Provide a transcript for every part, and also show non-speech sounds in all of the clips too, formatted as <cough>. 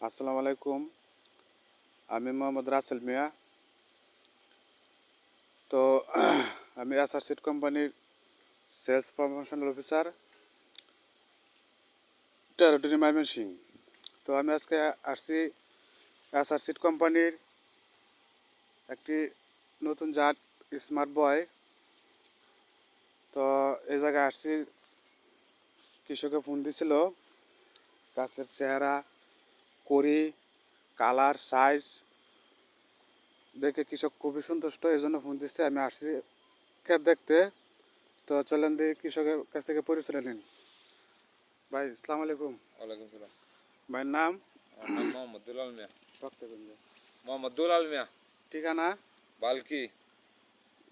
আসসালামু আলাইকুম। আমি মোহাম্মদ রাসেল মিয়া। তো, <clears throat> আমি এসআর সিট কোম্পানির সেলস প্রমোশনাল অফিসার, টেরিটরি সিং। তো, আমি আজকে আসছি এসআর সিট কোম্পানির একটি নতুন জাত স্মার্ট বয়। তো, এই জায়গায় আসছি। কৃষকে ফোন দিছিল। গাছের চেহারা করি কালার সাইজ দেখে কৃষক খুবই সন্তুষ্ট এই জন্য ফোন দিচ্ছে আমি আসছি ক্ষেত দেখতে। তো চলেন দিয়ে কৃষকের কাছ থেকে পরিচয় নিন। ভাই আসসালামু আলাইকুম। ওয়ালাইকুম সালাম। ভাইয়ের নাম? মোহাম্মদ দুলাল মিয়া। শক্ত মোহাম্মদ দুলাল মিয়া। ঠিকানা? বালকি।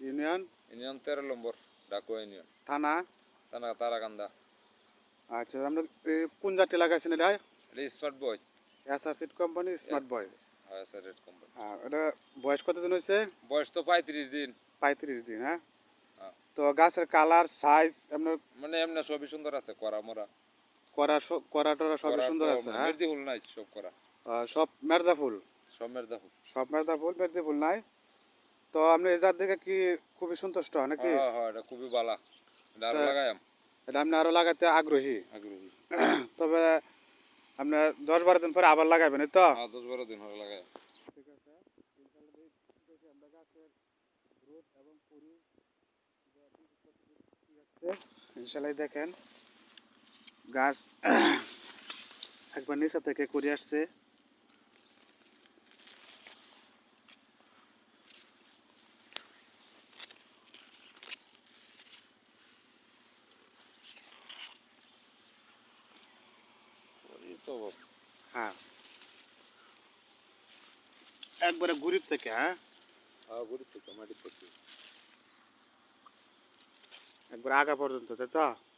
ইউনিয়ন? ইউনিয়ন তেরো নম্বর ডাকু ইউনিয়ন। থানা? থানা তারাকান্দা। আচ্ছা আমরা কোন জাতি লাগাইছেন এটা? এটা smart boy SR seat company smart boy হ্যাঁ রেড কোম্পানি আর এটা বয়স কতদিন হয়েছে বয়স তো পঁয়ত্রিশ দিন। পঁয়ত্রিশ দিন হ্যাঁ? হ্যাঁ। তো গাছের কালার সাইজ আপনার মানে এমনি সবই সুন্দর আছে করা মরা। করা করা টরা সবই সুন্দর আছে হ্যাঁ? মেহেদি ফুল নাই সব করা। সব মেরদা ফুল? সব মেরদা ফুল। সব মেরদা ফুল মেরদি ফুল নাই? তো আপনি এই জাত দেখে কি খুবই সন্তুষ্ট নাকি? হ্যাঁ হ্যাঁ এটা খুবই ভালো এটা আরও লাগাইম এটা আপনি আরও লাগাতে আগ্রহী। আগ্রহী। তবে আপনি দশ বারো দিন পরে আবার লাগাবেন তো? হ্যাঁ দশ বারো দিন পরে লাগাই। ঠিক আছে আমরা গাছের গ্রোথ এবং ইনশাল্লাহ দেখেন গাছ একবার নিচে থেকে করে আসছে। তো হ্যাঁ। একবারে গুড়ির থেকে হ্যাঁ? হ্যাঁ বুড়ি থেকে মাটি থেকে। একবার আগা পর্যন্ত তাই তো?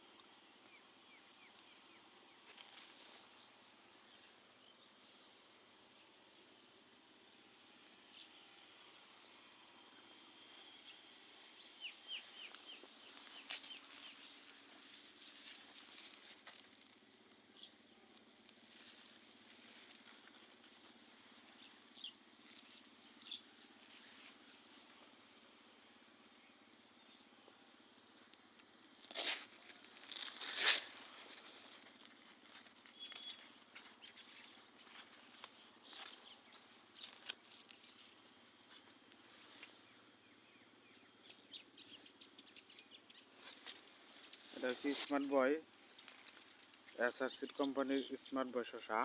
এটা হচ্ছে স্মার্ট বয় এসআর সিট কোম্পানির স্মার্ট বয় শসা